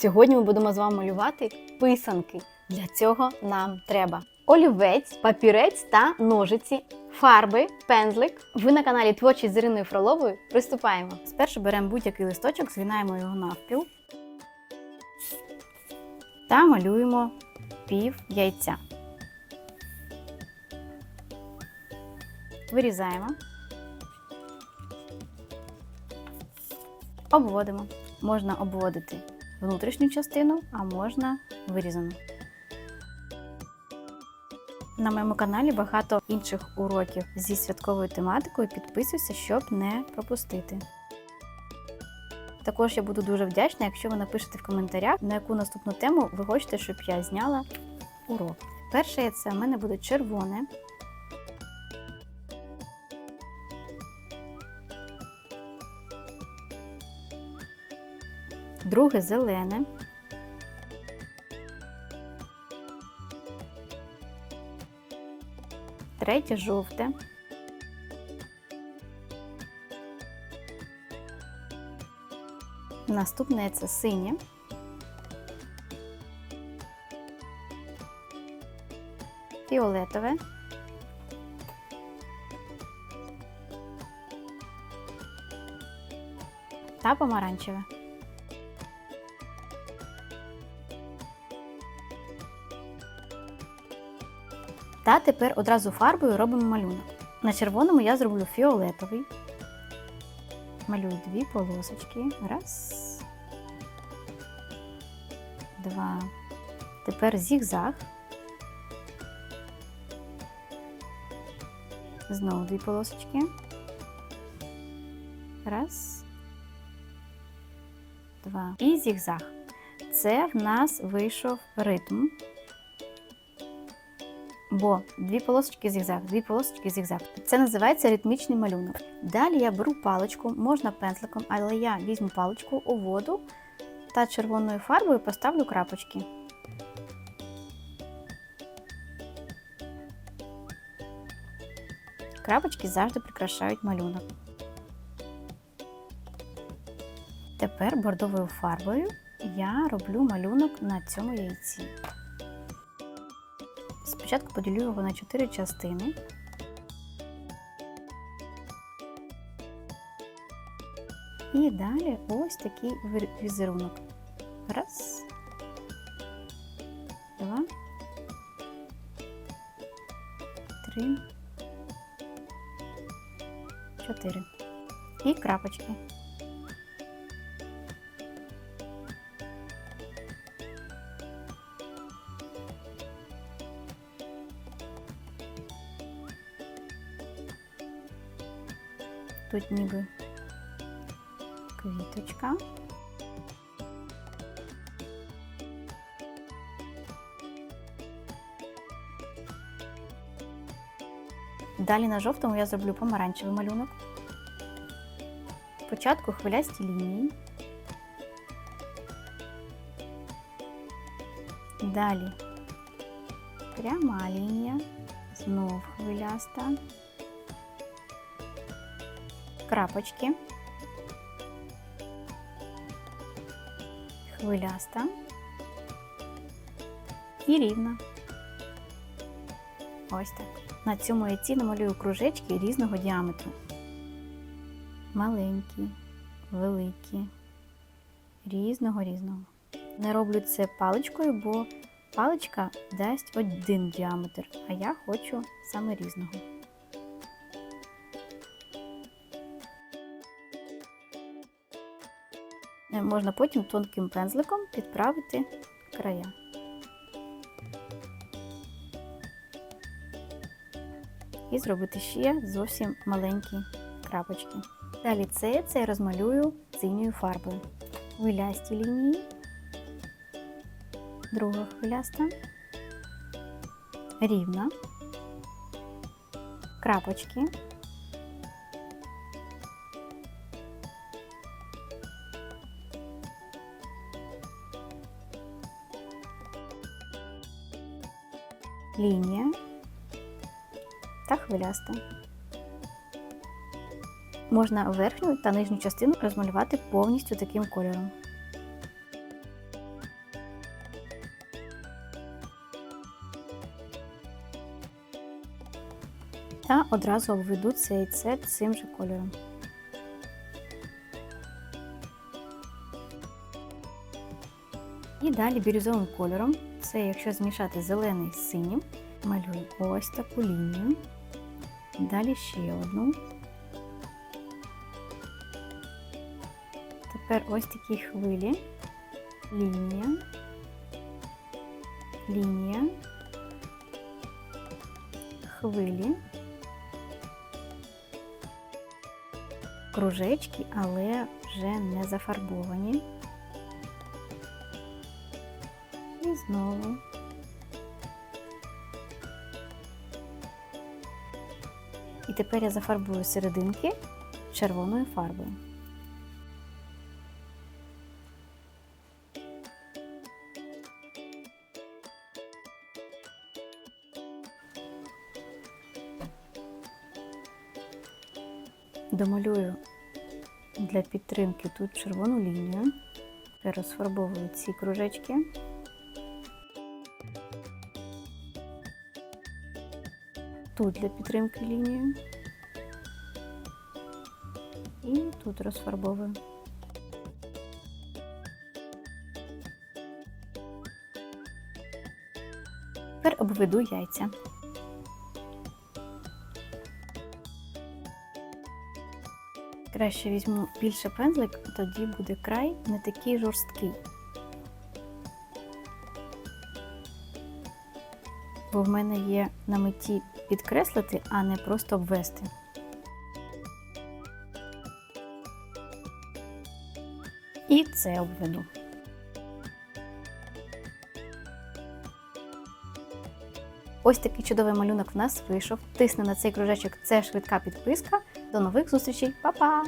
Сьогодні ми будемо з вами малювати писанки. Для цього нам треба олівець, папірець та ножиці, фарби, пензлик. Ви на каналі Творчість з Іриною Фроловою. Приступаємо. Спершу беремо будь-який листочок, згинаємо його навпіл та малюємо пів яйця. Вирізаємо. Обводимо. Можна обводити внутрішню частину, а можна вирізану. На моєму каналі багато інших уроків зі святковою тематикою. Підписуйся, щоб не пропустити. Також я буду дуже вдячна, якщо ви напишете в коментарях, на яку наступну тему ви хочете, щоб я зняла урок. Перше яйце в мене буде червоне. Друге зелене. Третє жовте. Наступне це синє. Фіолетове. Та помаранчеве. Та тепер одразу фарбою робимо малюнок. На червоному я зроблю фіолетовий. Малюю дві полосочки. Раз. Два. Тепер зігзаг. Знову дві полосочки. Раз. Два. І зігзаг. Це в нас вийшов ритм. Бо дві полосочки зігзаг, дві полосочки зігзаг. Це називається ритмічний малюнок. Далі я беру паличку, можна пензликом, але я візьму паличку у воду та червоною фарбою поставлю крапочки. Крапочки завжди прикрашають малюнок. Тепер бордовою фарбою я роблю малюнок на цьому яйці. Спочатку поділю його на 4 частини. І далі ось такий візерунок. Раз. Два. Три. Чотири. І крапочки. Тут ніби квіточка. Далі на жовтому я зроблю помаранчевий малюнок. Спочатку хвилясті лінії. Далі пряма лінія, знов хвиляста Крапочки, хвиляста і рівна. Ось так. На цьому яйці намалюю кружечки різного діаметру. Маленькі, великі, різного різного. Не роблю це паличкою, бо паличка дасть один діаметр, а я хочу саме різного. Можна потім тонким пензликом підправити края. І зробити ще зовсім маленькі крапочки. Далі це, це я розмалюю синьою фарбою. Хвилясті лінії, друга хвиляста, рівна, крапочки. лінія та хвиляста. Можна верхню та нижню частину розмалювати повністю таким кольором. Та одразу обведу цей яйце цим же кольором. І далі бірюзовим кольором це якщо змішати зелений з синім, малюю ось таку лінію. Далі ще одну. Тепер ось такі хвилі. Лінія, лінія, хвилі, кружечки, але вже не зафарбовані. Знову. І тепер я зафарбую серединки червоною фарбою. Домалюю для підтримки тут червону лінію. Розфарбовую ці кружечки. Тут для підтримки лінію. І тут розфарбовую. Тепер обведу яйця. Краще візьму більше пензлик, тоді буде край не такий жорсткий. Бо в мене є на меті підкреслити, а не просто обвести. І це обведу. Ось такий чудовий малюнок в нас вийшов. Тисни на цей кружечок, це швидка підписка. До нових зустрічей, Па-па!